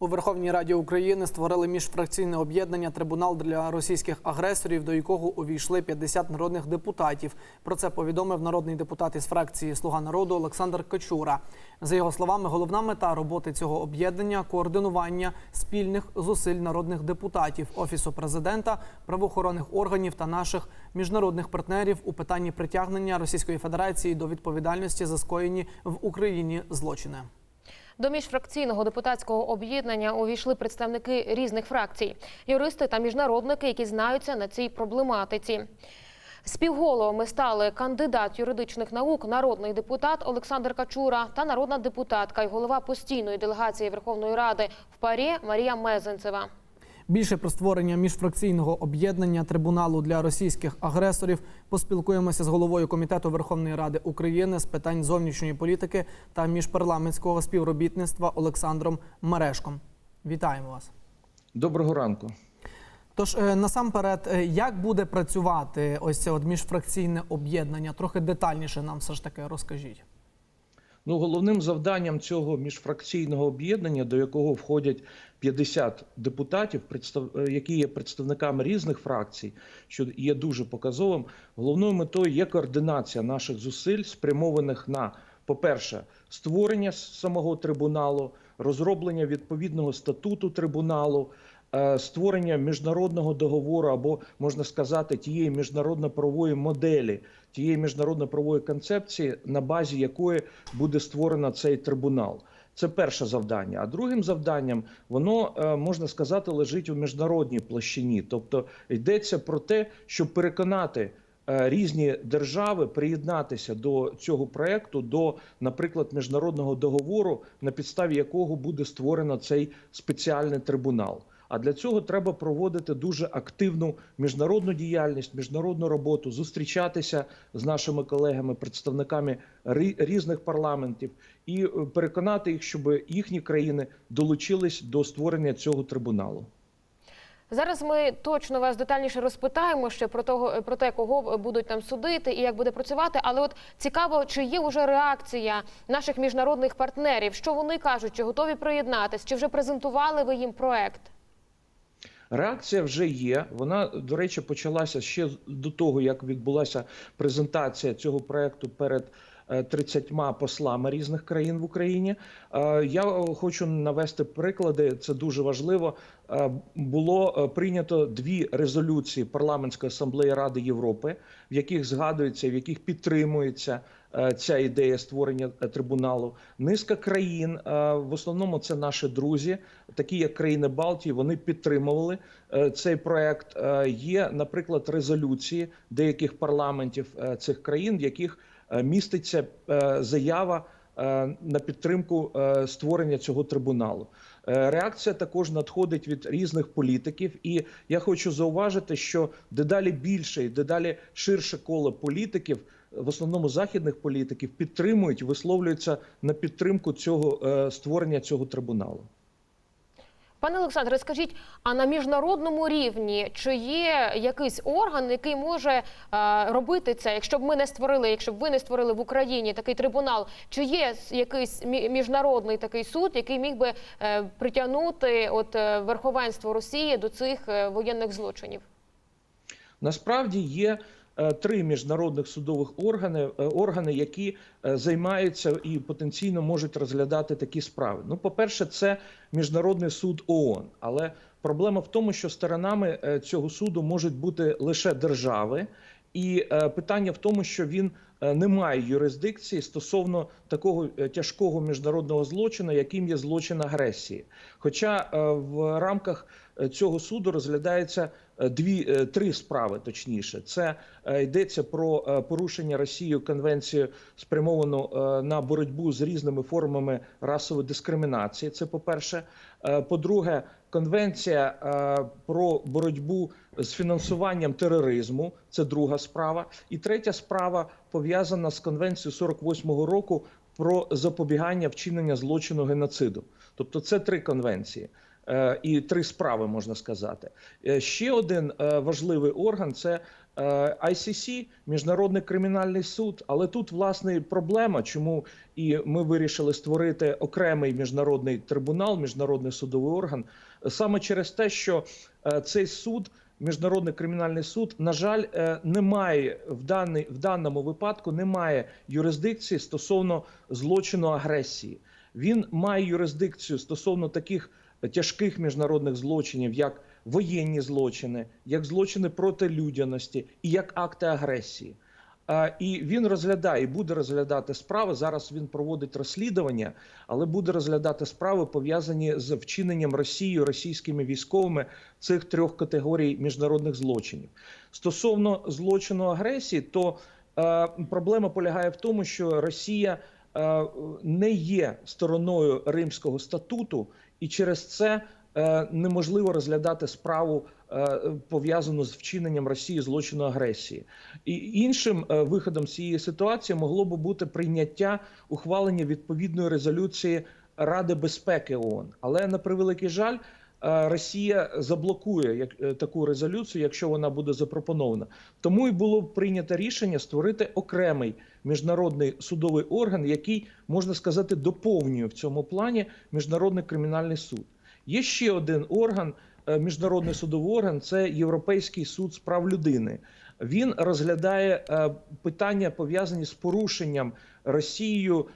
У Верховній Раді України створили міжфракційне об'єднання Трибунал для російських агресорів, до якого увійшли 50 народних депутатів. Про це повідомив народний депутат із фракції Слуга народу Олександр Качура. За його словами, головна мета роботи цього об'єднання координування спільних зусиль народних депутатів, офісу президента, правоохоронних органів та наших міжнародних партнерів у питанні притягнення Російської Федерації до відповідальності за скоєні в Україні злочини. До міжфракційного депутатського об'єднання увійшли представники різних фракцій, юристи та міжнародники, які знаються на цій проблематиці. Співголовами стали кандидат юридичних наук, народний депутат Олександр Качура та народна депутатка і голова постійної делегації Верховної Ради в парі Марія Мезенцева. Більше про створення міжфракційного об'єднання трибуналу для російських агресорів поспілкуємося з головою комітету Верховної Ради України з питань зовнішньої політики та міжпарламентського співробітництва Олександром Мерешком. Вітаємо вас. Доброго ранку. Тож е, насамперед, е, як буде працювати ось це от міжфракційне об'єднання? Трохи детальніше нам все ж таки розкажіть. Ну, головним завданням цього міжфракційного об'єднання, до якого входять 50 депутатів, е, які є представниками різних фракцій, що є дуже показовим. Головною метою є координація наших зусиль, спрямованих на, по-перше, створення самого трибуналу, розроблення відповідного статуту трибуналу. Е, Створення міжнародного договору або можна сказати тієї міжнародно-правової моделі, тієї міжнародно-правової концепції, на базі якої буде створено цей трибунал. Це перше завдання. А другим завданням воно е, можна сказати лежить у міжнародній площині, тобто йдеться про те, щоб переконати е, різні держави приєднатися до цього проекту, до, наприклад, міжнародного договору, на підставі якого буде створено цей спеціальний трибунал. А для цього треба проводити дуже активну міжнародну діяльність, міжнародну роботу, зустрічатися з нашими колегами, представниками різних парламентів, і е, переконати їх, щоб їхні країни долучились до створення цього трибуналу. Зараз ми точно вас детальніше розпитаємо ще про того про те, кого будуть там судити і як буде працювати. Але от цікаво, чи є вже реакція наших міжнародних партнерів, що вони кажуть, чи готові приєднатись, чи вже презентували ви їм проект? Реакція вже є. Вона, до речі, почалася ще до того, як відбулася презентація цього проекту перед 30 послами різних країн в Україні. Е, Я хочу навести приклади. Це дуже важливо. Е, Було е, прийнято дві резолюції парламентської асамблеї Ради Європи, в яких згадується, в яких підтримується е, ця ідея створення е, трибуналу. Низка країн, е, в основному це наші друзі, такі як країни Балтії, вони підтримували е, цей проект. Е, Є, наприклад, резолюції деяких парламентів е, цих країн, в яких е, міститься е, заява е, на підтримку е, створення цього трибуналу. Е, Реакція також надходить від різних політиків, і я хочу зауважити, що дедалі більше і дедалі ширше коло політиків, в основному західних політиків, підтримують, висловлюються на підтримку цього е, створення цього трибуналу. Пане Олександре, скажіть, а на міжнародному рівні чи є якийсь орган, який може е, робити це? Якщо б ми не створили, якщо б ви не створили в Україні такий трибунал, чи є якийсь міжнародний такий суд, який міг би е, притягнути от е, верховенство Росії до цих е, воєнних злочинів? Насправді є три міжнародних судових органи, е, органи, які е, займаються і потенційно можуть розглядати такі справи. Ну, по-перше, це міжнародний суд ООН. Але проблема в тому, що сторонами е, цього суду можуть бути лише держави. І е, питання в тому, що він е, не має юрисдикції стосовно такого е, тяжкого міжнародного злочину, яким є злочин агресії. Хоча е, в рамках е, цього суду розглядається е, дві е, три справи, точніше, це е, йдеться про е, порушення Росією конвенцію, спрямовану е, на боротьбу з різними формами расової дискримінації. Це по перше. Е, По-друге, конвенція е, про боротьбу з фінансуванням тероризму. Це друга справа. І третя справа пов'язана з конвенцією 48-го року про запобігання вчинення злочину геноциду. Тобто, це три конвенції. Е, І три справи можна сказати. Е, Ще один е, важливий орган це ICC, міжнародний кримінальний суд. Але тут власне проблема, чому і ми вирішили створити окремий міжнародний трибунал, міжнародний судовий орган, саме через те, що цей суд. Міжнародний кримінальний суд, на жаль, е, не має в даний в даному випадку немає юрисдикції стосовно злочину агресії. Він має юрисдикцію стосовно таких тяжких міжнародних злочинів, як воєнні злочини, як злочини проти людяності і як акти агресії. І він розглядає і буде розглядати справи. Зараз він проводить розслідування, але буде розглядати справи пов'язані з вчиненням Росією, російськими військовими цих трьох категорій міжнародних злочинів. Стосовно злочину агресії, то е, проблема полягає в тому, що Росія е, не є стороною Римського статуту, і через це е, неможливо розглядати справу е, пов'язану з вчиненням Росії злочину агресії. І іншим е, виходом цієї ситуації могло би бути прийняття ухвалення відповідної резолюції Ради безпеки ООН. Але на превеликий жаль. Росія заблокує як е, таку резолюцію, якщо вона буде запропонована. Тому і було прийнято рішення створити окремий міжнародний судовий орган, який можна сказати доповнює в цьому плані міжнародний кримінальний суд. Є ще один орган, е, міжнародний судовий орган це Європейський суд з прав людини. Він розглядає е, питання пов'язані з порушенням Росією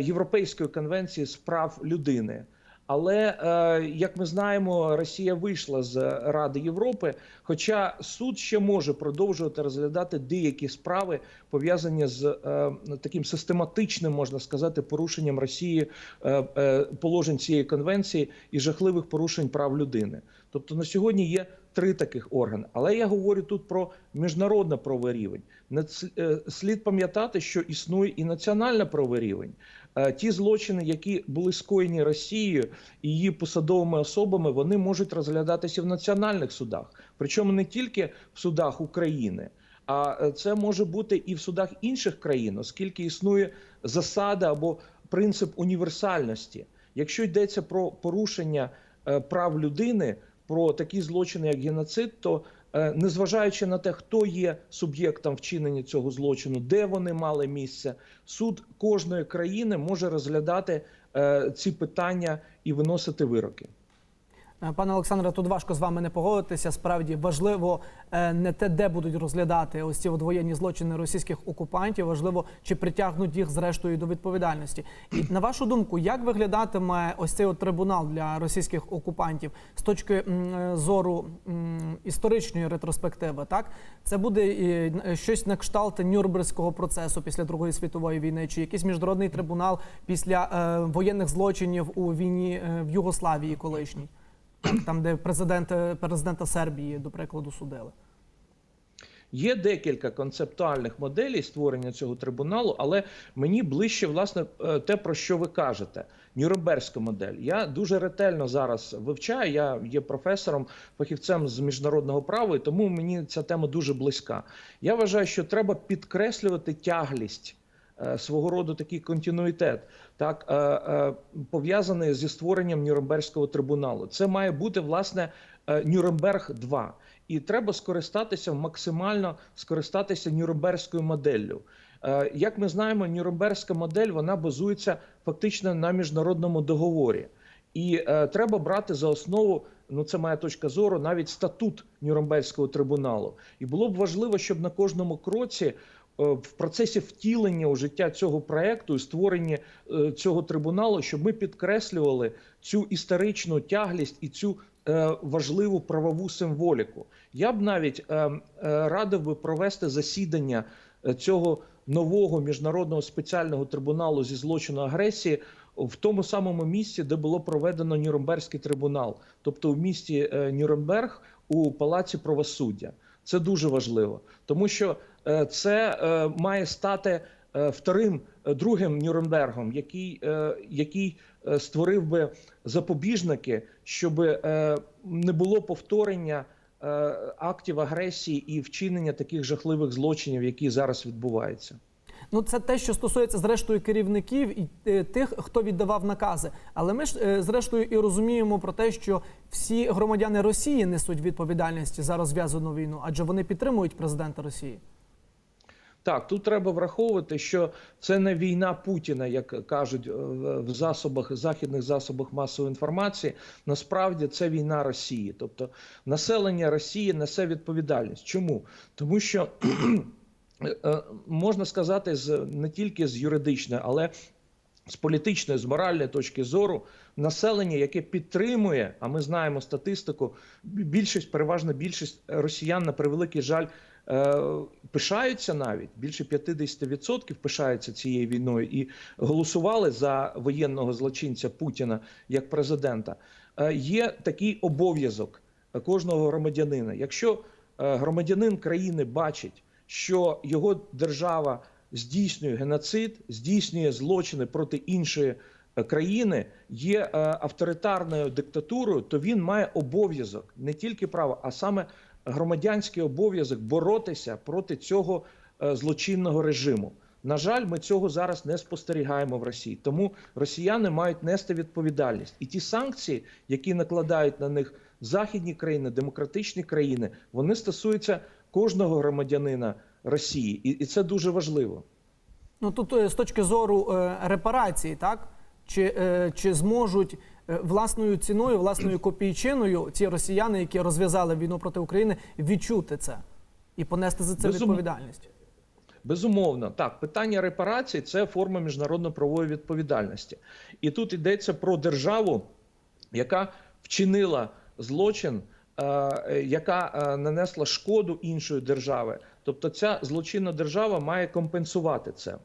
Європейської конвенції з прав людини. Але е, як ми знаємо, Росія вийшла з Ради Європи. Хоча суд ще може продовжувати розглядати деякі справи пов'язані з е, таким систематичним, можна сказати, порушенням Росії е, положень цієї конвенції і жахливих порушень прав людини. Тобто на сьогодні є три таких органи. Але я говорю тут про міжнародний правовий рівень. Е, слід пам'ятати, що існує і національний правовий рівень. Е, Ті злочини, які були скоєні Росією і її посадовими особами, вони можуть розглядатися в національних судах, причому не тільки в судах України. А е, це може бути і в судах інших країн, оскільки існує засада або принцип універсальності. Якщо йдеться про порушення прав людини, про такі злочини, як геноцид, то е, незважаючи на те, хто є суб'єктом вчинення цього злочину, де вони мали місце, суд кожної країни може розглядати е, ці питання і виносити вироки. Е, Пане Олександре, тут важко з вами не погодитися. Справді важливо е, не те, де будуть розглядати ось ці воєнні злочини російських окупантів. Важливо, чи притягнуть їх зрештою до відповідальності. І на вашу думку, як виглядатиме ось цей от трибунал для російських окупантів з точки е, зору історичної ретроспективи? Так це буде щось на кшталт Нюрнберзького процесу після Другої світової війни, чи якийсь міжнародний трибунал після воєнних злочинів у війні в Югославії колишній? Там, де президента, президента Сербії, до прикладу, судили. Є декілька концептуальних моделей створення цього трибуналу, але мені ближче власне е, те, про що ви кажете. Нюрнберзька модель. Я дуже ретельно зараз вивчаю. Я є професором, фахівцем з міжнародного права, і тому мені ця тема дуже близька. Я вважаю, що треба підкреслювати тяглість. Е, Свого роду такий континуїтет, так е, е, пов'язаний зі створенням Нюрнберзького трибуналу. Це має бути власне Нюрнберг 2 і треба скористатися максимально скористатися Нюрнберзькою моделлю. Як ми знаємо, Нюрнберзька модель вона базується фактично на міжнародному договорі, і треба брати за основу. Ну, це моя точка зору, навіть статут Нюрнберзького трибуналу. І було б важливо, щоб на кожному кроці в процесі втілення у життя цього проекту і створення е, цього трибуналу, щоб ми підкреслювали цю історичну тяглість і цю е, важливу правову символіку. Я б навіть е, е, радив би провести засідання е, цього нового міжнародного спеціального трибуналу зі злочину агресії в тому самому місці, де було проведено Нюрнберзький трибунал, тобто в місті е, Нюрнберг у палаці правосуддя. Це дуже важливо, тому що е, це е, має стати е, вторим, другим Нюрнбергом, який, який створив би запобіжники, щоб не було повторення актів агресії і вчинення таких жахливих злочинів, які зараз відбуваються. Ну, це те, що стосується зрештою керівників і е, тих, хто віддавав накази. Але ми ж е, зрештою і розуміємо про те, що всі громадяни Росії несуть відповідальність за розв'язану війну, адже вони підтримують президента Росії. Так, тут треба враховувати, що це не війна Путіна, як кажуть е, в засобах західних засобах масової інформації. Насправді це війна Росії, тобто населення Росії несе відповідальність. Чому? Тому що можна сказати, з не тільки з юридичної, але з політичної, з моральної точки зору, населення, яке підтримує, а ми знаємо статистику, більшість, переважна більшість росіян на превеликий жаль. е, Пишаються навіть більше 50% пишаються цією війною і голосували за воєнного злочинця Путіна як президента. Е, Є такий обов'язок кожного громадянина. Якщо е, громадянин країни бачить, що його держава здійснює геноцид, здійснює злочини проти іншої е, країни, є е, авторитарною диктатурою, то він має обов'язок не тільки право, а саме громадянський обов'язок боротися проти цього е, злочинного режиму. На жаль, ми цього зараз не спостерігаємо в Росії. Тому росіяни мають нести відповідальність. І ті санкції, які накладають на них західні країни, демократичні країни, вони стосуються кожного громадянина Росії, і, і це дуже важливо. Ну тут е, з точки зору е, репарації, так чи, е, чи зможуть власною ціною, власною копійчиною ці росіяни, які розв'язали війну проти України, відчути це і понести за це Безум- відповідальність? Безумовно, так питання репарацій це форма міжнародно-правової відповідальності, і тут йдеться про державу, яка вчинила злочин, яка е, нанесла шкоду іншої держави. Тобто, ця злочинна держава має компенсувати це.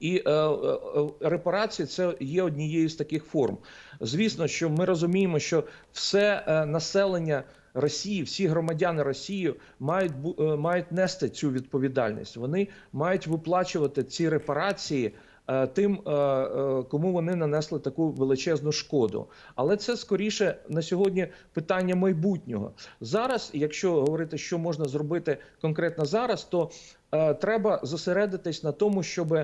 І е, е, репарації це є однією з таких форм. Звісно, що ми розуміємо, що все е, населення Росії, всі громадяни Росії мають е, мають нести цю відповідальність. Вони мають виплачувати ці репарації. Е, Тим, е, е, кому вони нанесли таку величезну шкоду, але це скоріше на сьогодні питання майбутнього. Зараз, якщо говорити, що можна зробити конкретно зараз, то треба зосередитись на тому, щоб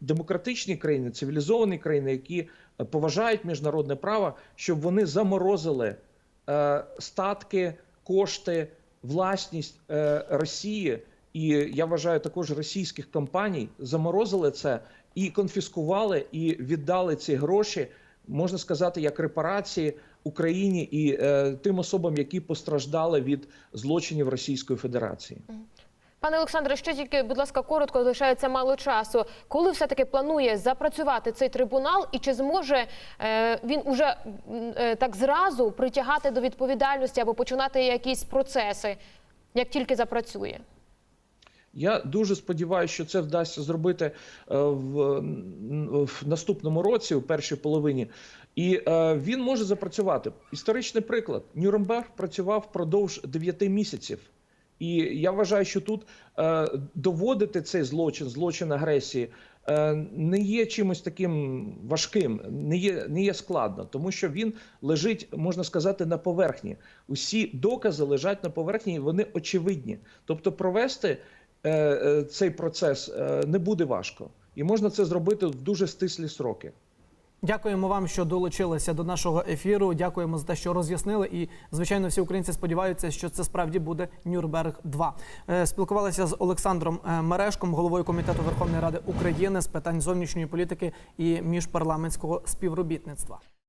демократичні країни, цивілізовані країни, які поважають міжнародне право, щоб вони заморозили статки, кошти, власність Росії. І я вважаю також російських компаній заморозили це і конфіскували, і віддали ці гроші, можна сказати, як репарації Україні і е, тим особам, які постраждали від злочинів Російської Федерації. Пане Олександре, ще тільки, будь ласка, коротко залишається мало часу. Коли все таки планує запрацювати цей трибунал, і чи зможе е, він уже е, так зразу притягати до відповідальності або починати якісь процеси, як тільки запрацює? Я дуже сподіваюся, що це вдасться зробити е, в, в наступному році, у першій половині, і е, він може запрацювати. Історичний приклад: Нюрнберг працював впродовж 9 місяців. І я вважаю, що тут е, доводити цей злочин, злочин агресії, е, не є чимось таким важким, не є, не є складно, тому що він лежить, можна сказати, на поверхні. Усі докази лежать на поверхні, і вони очевидні. Тобто, провести цей процес е, не буде важко, і можна це зробити в дуже стислі сроки. Дякуємо вам, що долучилися до нашого ефіру. Дякуємо за те, що роз'яснили. І звичайно, всі українці сподіваються, що це справді буде Нюрнберг 2 Е, Спілкувалися з Олександром е, Мерешком, головою комітету Верховної Ради України з питань зовнішньої політики і міжпарламентського співробітництва.